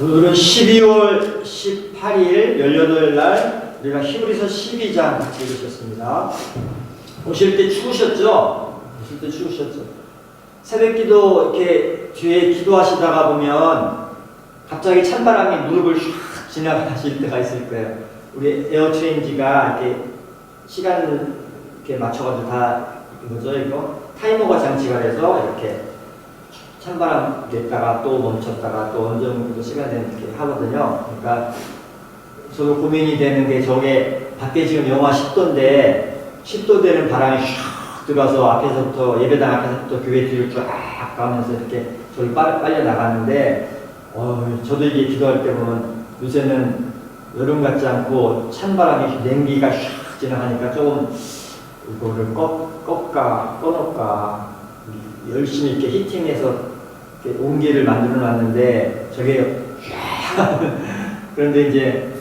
오늘은 12월 18일 18날 우리가 히브리서 12장 같이 읽으셨습니다. 오실 때 추우셨죠? 오실 때 추우셨죠? 새벽기도 이렇게 뒤에 기도하시다가 보면 갑자기 찬바람이 무릎을 슉 지나가실 때가 있을 거예요. 우리 에어트레인지가 이렇게 시간을 이렇게 맞춰가지고 다 뭐죠 이거 타이머가 장치가 돼서 이렇게 찬바람 됐다가 또 멈췄다가 또 어느 정도 시간 되는 이렇게 하거든요. 그러니까 저도 고민이 되는 게 저게 밖에 지금 영하 10도인데 10도 되는 바람이 슉 들어와서 앞에서부터 예배당 앞에서부터 교회 뒤를 쫙 가면서 이렇게 저를 빨려, 빨려 나가는데 어, 저도 이게 기도할 때 보면 요새는 여름 같지 않고 찬바람이 냉기가 슉 지나가니까 조금 이거를 꺾, 꺾까 꺼놓을까 열심히 이렇게 히팅해서 온기를 만들어 놨는데 저게 그런데 이제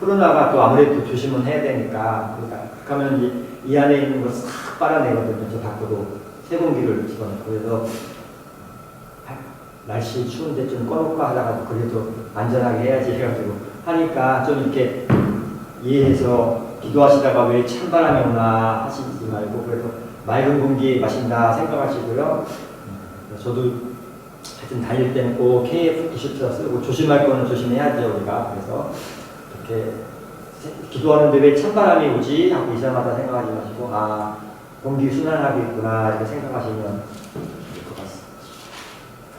코로나가 또 아무래도 조심은 해야 되니까 그러니까 가면 이, 이 안에 있는 거싹 빨아내거든요. 저 밖으로 세공기를 집어넣고. 그래서 아, 날씨 추운데 좀 꺼놓을까 하다가 그래도 안전하게 해야지 해가지고 하니까 좀 이렇게 이해해서 기도하시다가 왜 찬바람이 오나 하시지 말고 그래도 맑은 공기 마신다 생각하시고요. 음, 저도 하여튼 다닐 때는 꼭 KF94 쓰고 조심할 거는 조심해야죠 우리가 그래서 이렇게 기도하는데 왜 찬바람이 오지 하고 이상하다 생각하지 마시고 아 공기 순환하고 있구나 이렇게 생각하시면 될 것 같습니다.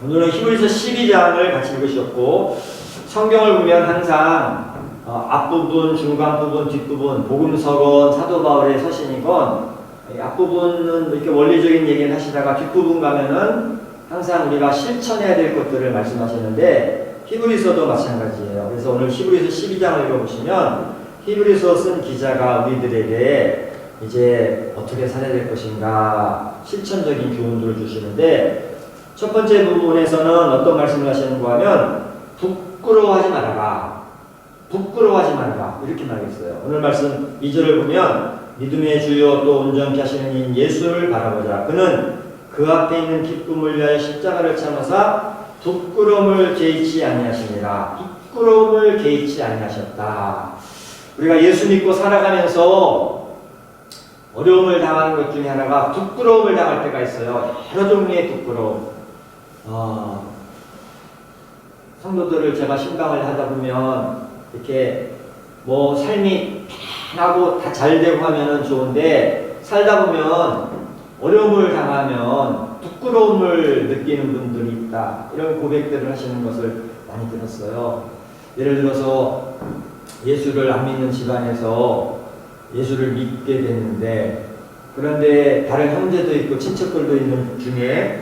오늘은 히브리서 12장을 같이 읽으셨고 성경을 보면 항상 어, 앞부분, 중간부분, 뒷부분, 복음서건, 사도 바울의 서신이건 이 앞부분은 이렇게 원리적인 얘기를 하시다가 뒷부분 가면은 항상 우리가 실천해야 될 것들을 말씀하시는데 히브리서도 마찬가지예요. 그래서 오늘 히브리서 12장을 읽어보시면 히브리서 쓴 기자가 우리들에게 이제 어떻게 살아야 될 것인가 실천적인 교훈들을 주시는데 첫 번째 부분에서는 어떤 말씀을 하시는가 하면 부끄러워하지 말아라. 부끄러워하지 말아라. 이렇게 말했어요. 오늘 말씀 2절을 보면 믿음의 주요 또 온전케 하시는 이 예수를 바라보자. 그는 그 앞에 있는 기쁨을 위하여 십자가를 참으사 부끄러움을 개의치 아니하시니라. 부끄러움을 개의치 아니하셨다. 우리가 예수 믿고 살아가면서 어려움을 당하는 것 중에 하나가 부끄러움을 당할 때가 있어요. 여러 종류의 부끄러움. 어, 성도들을 제가 신방을 하다 보면 이렇게 뭐 삶이 편하고 다 잘 되고 하면은 좋은데 살다 보면 어려움을 당하면 부끄러움을 느끼는 분들이 있다. 이런 고백들을 하시는 것을 많이 들었어요. 예를 들어서 예수를 안 믿는 집안에서 예수를 믿게 됐는데 그런데 다른 형제도 있고 친척들도 있는 중에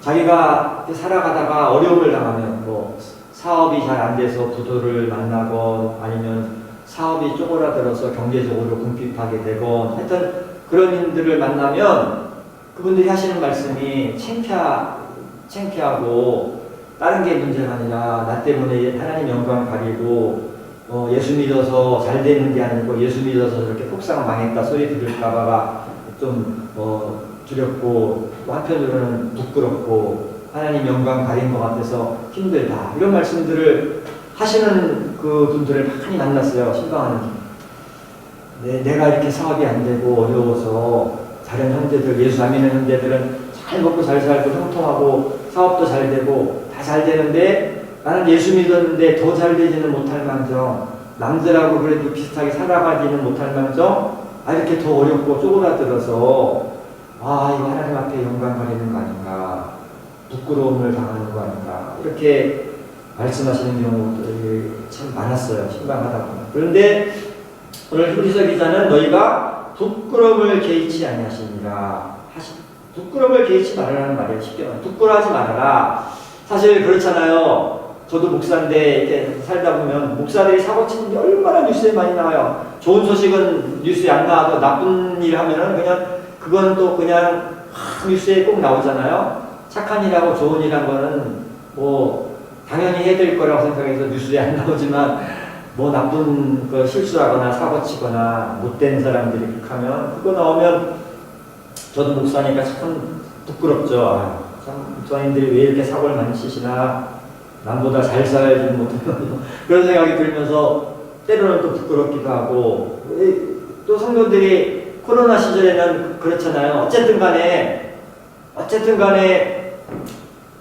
자기가 살아가다가 어려움을 당하면 뭐 사업이 잘 안 돼서 부도를 만나건 아니면 사업이 쪼그라들어서 경제적으로 궁핍하게 되건 하여튼 그런 인들을 만나면 그분들이 하시는 말씀이 창피하, 창피하고 다른 게 문제가 아니라 나 때문에 하나님 영광 가리고 어, 예수 믿어서 잘 되는 게 아니고 예수 믿어서 저렇게 폭삭 망했다 소리 들을까봐가 좀 어, 두렵고 또 한편으로는 부끄럽고 하나님 영광 가린 것 같아서 힘들다 이런 말씀들을 하시는 그 분들을 많이 만났어요 신방하는 중. 네, 내가 이렇게 사업이 안 되고 어려워서 다른 형제들 예수 안 믿는 형제들은 잘 먹고 잘 살고 형통하고 사업도 잘 되고 다 잘 되는데 나는 예수 믿었는데 더 잘 되지는 못할 망정 남들하고 그래도 비슷하게 살아가지는 못할 망정 아 이렇게 더 어렵고 쪼그라들어서 아 이거 하나님 앞에 영광 가리는 거 아닌가 부끄러움을 당하는 거 아닌가 이렇게 말씀하시는 경우들이 참 많았어요. 신방하다 보면 그런데 오늘 히브리서 기자는 너희가 부끄러움을 개의치 아니하시니라 하시 부끄러움을 개의치 말아라는 말이에요. 쉽게 말해 부끄러워하지 말아라. 사실 그렇잖아요. 저도 목사인데 이렇게 살다 보면 목사들이 사고 치는 게 얼마나 뉴스에 많이 나와요. 좋은 소식은 뉴스에 안 나와도 나쁜 일 하면은 그냥 그건 또 그냥 하, 뉴스에 꼭 나오잖아요. 착한 일하고 좋은 일한 거는 뭐 당연히 해야 될 거라고 생각해서 뉴스에 안 나오지만 뭐 나쁜 거 실수하거나 사고 치거나 못된 사람들이 하면 그거 나오면 저도 목사니까 참 부끄럽죠. 아, 참 목사님들이 왜 이렇게 사고를 많이 치시나 남보다 잘 살지 못하는 그런 생각이 들면서 때로는 또 부끄럽기도 하고 이- 또 성도들이 코로나 시절에는 그렇잖아요. 어쨌든 간에 어쨌든 간에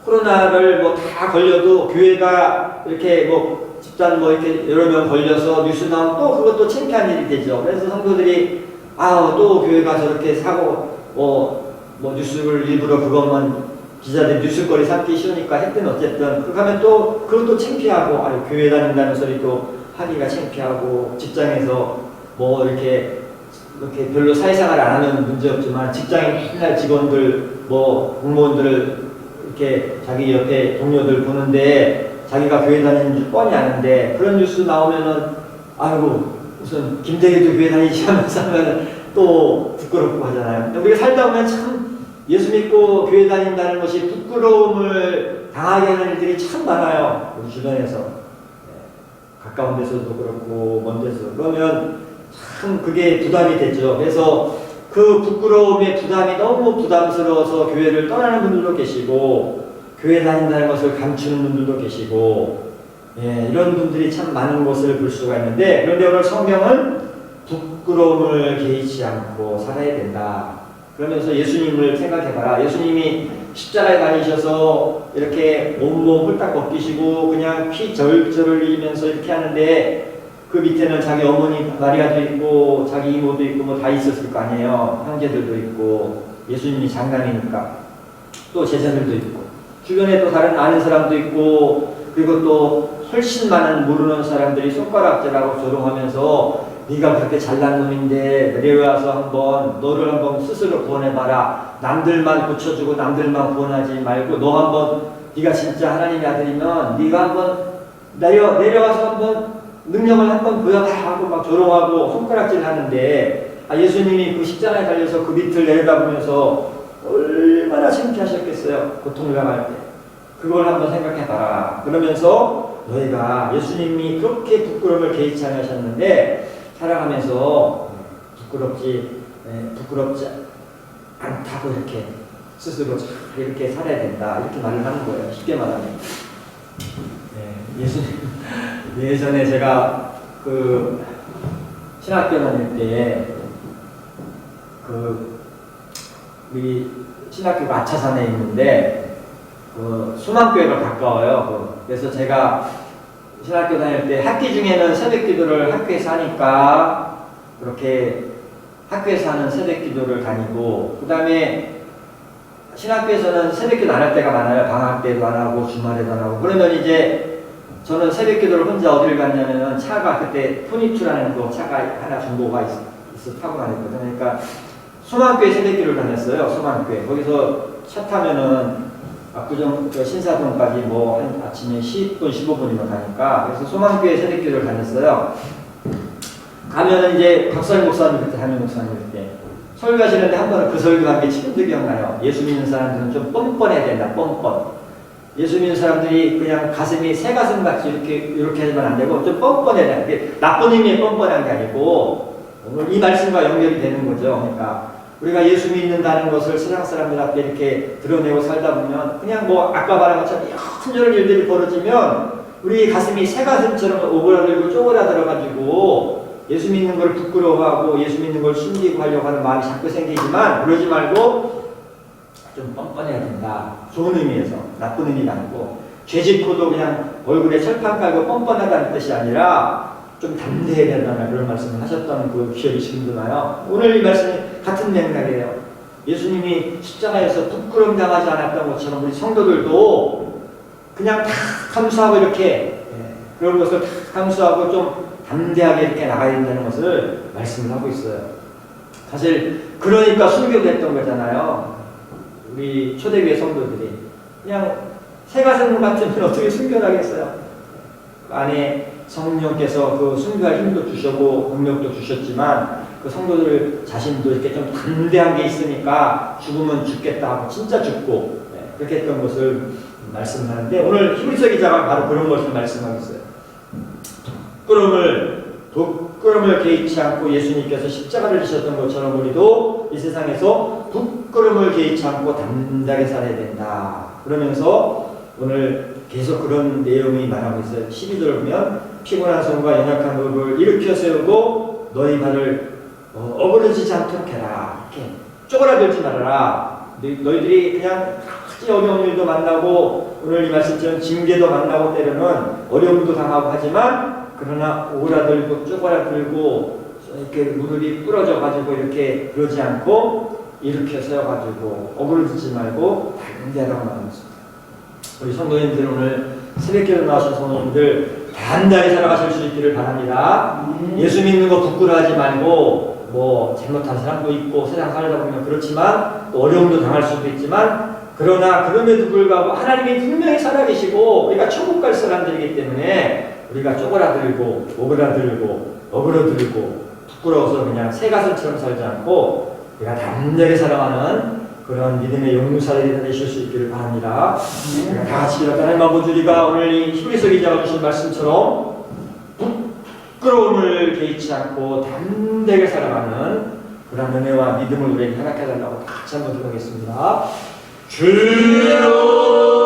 코로나를 뭐 다 걸려도 교회가 이렇게 뭐 집단 뭐 이렇게 여러 명 걸려서 뉴스 나오면 또 그것도 창피한 일이 되죠. 그래서 성도들이 아우 또 교회가 저렇게 사고 뭐, 뭐 뉴스를 일부러 그것만 기자들 뉴스거리 삼기 쉬우니까 했든 어쨌든 그렇게 하면 또 그것도 창피하고 아유 교회 다닌다는 소리도 하기가 창피하고 직장에서 뭐 이렇게 이렇게 별로 사회생활 안 하면 문제 없지만 맨날 직원들 뭐 공무원들을 이렇게 자기 옆에 동료들 보는데 자기가 교회 다니는 줄 뻔히 아는데 그런 뉴스 나오면은 아이고 무슨 김대리도 교회 다니지 하면서 하면 또 부끄럽고 하잖아요. 우리가 살다 보면 참 예수 믿고 교회 다닌다는 것이 부끄러움을 당하게 하는 일들이 참 많아요. 우리 주변에서. 네. 가까운 데서도 그렇고 먼 데서. 그러면 참 그게 부담이 되죠. 그래서 그 부끄러움의 부담이 너무 부담스러워서 교회를 떠나는 분들도 계시고 교회 다닌다는 것을 감추는 분들도 계시고 예, 이런 분들이 참 많은 것을 볼 수가 있는데 그런데 오늘 성경은 부끄러움을 개의치 않고 살아야 된다. 그러면서 예수님을 생각해봐라. 예수님이 십자가에 다니셔서 이렇게 온몸 홀딱 벗기시고 그냥 피 절절을 흘리면서 이렇게 하는데 그 밑에는 자기 어머니 마리아도 있고 자기 이모도 있고 뭐 다 있었을 거 아니에요. 형제들도 있고 예수님이 장남이니까. 또 제자들도 있고. 주변에 또 다른 아는 사람도 있고 그리고 또 훨씬 많은 모르는 사람들이 손가락질하고 조롱하면서 네가 그렇게 잘난 놈인데 내려 와서 한번 너를 한번 스스로 구원해봐라. 남들만 고쳐주고 남들만 구원하지 말고 너 한번 네가 진짜 하나님의 아들이면 네가 한번 내려 내려와서 한번 능력을 한번 보여봐 하고 막 조롱하고 손가락질 하는데 아, 예수님이 그 십자가에 달려서 그 밑을 내려다보면서 얼마나 창피하셨겠어요 고통을 당할 때. 그걸 한번 생각해봐라. 그러면서 너희가 예수님이 그렇게 부끄러움을 개의치 않으셨는데 살아가면서 부끄럽지 예, 부끄럽지 않다고 이렇게 스스로 잘 이렇게 살아야 된다. 이렇게 말을 하는 거예요. 쉽게 말하면. 예, 예수님 예전에 제가 그 신학교 다닐 때에 그 우리 신학교가 아차산에 있는데 그 수만교회가 가까워요. 그 그래서 제가 신학교 다닐 때 학기 중에는 새벽 기도를 학교에서 하니까 그렇게 학교에서 하는 새벽 기도를 다니고 그 다음에 신학교에서는 새벽 기도 안 할 때가 많아요. 방학 때도 안 하고 주말에도 안 하고 그러면 이제 저는 새벽 기도를 혼자 어디를 갔냐면은 차가 그때 토니투라는 그 차가 하나 중고가 있어, 있어 타고 다녔거든요. 그러니까 소망교회 새벽 기도를 다녔어요. 소망교회. 거기서 차 타면은 압구정 그 신사동까지 뭐 한 아침에 10분 15분이면 가니까 그래서 소망교회 새벽 기도를 다녔어요. 가면은 이제 박설 목사님 그때 담임 목사님 그때 설교하시는데 한 번은 그 설교한 게 지금도 기억나요. 예수 믿는 사람들은 좀 뻔뻔해야 된다. 뻔뻔. 예수 믿는 사람들이 그냥 가슴이 새 가슴 같이 이렇게 이렇게 하면 안 되고 좀 뻔뻔해야 돼. 나쁜 의미의 뻔뻔한 게 아니고 오늘 이 말씀과 연결이 되는 거죠. 그러니까 우리가 예수 믿는다는 것을 세상 사람들 앞에 이렇게 드러내고 살다 보면 그냥 뭐 아까 말한 것처럼 이런저런 일들이 벌어지면 우리 가슴이 새 가슴처럼 오그라들고 쪼그라들어가지고 예수 믿는 걸 부끄러워하고 예수 믿는 걸 숨기고 하려고 하는 마음이 자꾸 생기지만 그러지 말고 좀 뻔뻔해야 된다. 좋은 의미에서 나쁜 의미가 아니고 죄 짓고도 그냥 얼굴에 철판 깔고 뻔뻔하다는 뜻이 아니라 좀 담대해야 된다는 그런 말씀을 하셨다는 그 기억이 지금도 나요. 오늘 이 말씀이 같은 맥락이에요. 예수님이 십자가에서 부끄러움 당하지 않았던 것처럼 우리 성도들도 그냥 다 감수하고 이렇게 예, 그런 것을 다 감수하고 좀 담대하게 이렇게 나가야 된다는 것을 말씀을 하고 있어요. 사실 그러니까 순교됐던 거잖아요. 우리 초대교회 성도들이 그냥 새가슴 같으면 어떻게 순교하겠어요? 그 안에 성령께서 그 순교할 힘도 주셨고 능력도 주셨지만 그 성도들 자신도 이렇게 좀 담대한 게 있으니까 죽으면 죽겠다 하고 진짜 죽고 네, 그렇게 했던 것을 말씀하는데 오늘 히브리서 기자가 바로 그런 것을 말씀하고 있어요. 부끄러움을 부끄러움을 개의치 않고 예수님께서 십자가를 지셨던 것처럼 우리도 이 세상에서 부끄 러움을 개의치 않고 담대하게 살아야 된다. 그러면서 오늘 계속 그런 내용이 말하고 있어요. 12절 보면 피곤한 손과 연약한 무릎을 일으켜 세우고 너희 발을 어, 어그러지지 않도록 해라. 이렇게 쪼그라들지 말아라. 너희- 너희들이 그냥 아주 어려운 일도 만나고 오늘 이 말씀처럼 징계도 만나고 때로는 어려움도 당하고 하지만 그러나 오그라들고 쪼그라들고 이렇게 무릎이 부러져 가지고 이렇게 그러지 않고 일으켜 세워 가지고 어그러지지 말고 단대라고 말합니다. 우리 성도님들 오늘 새벽기도 나오신 성도님들 단단히 살아가실 수 있기를 바랍니다. 예수 믿는 거 부끄러워하지 말고 뭐 잘못한 사람도 있고 세상 살다 보면 그렇지만 또 어려움도 당할 수도 있지만 그러나 그럼에도 불구하고 하나님이 분명히 살아계시고 우리가 천국 갈 사람들이기 때문에 우리가 쪼그라들고 오그라들고 어그러들고 부끄러워서 그냥 새가슴처럼 살지 않고 우리가 담대하게 살아가는 그런 믿음의 용사들이 되실 수 있기를 바랍니다. 우리가 다 같이? 하나님 아버지 우리가 오늘 이 히브리서 기자가 주신 말씀처럼 부끄러움을 개의치 않고 담대하게 살아가는 그런 은혜와 믿음을 우리에게 허락해 달라고 다 같이 한번 기도하겠습니다. 주여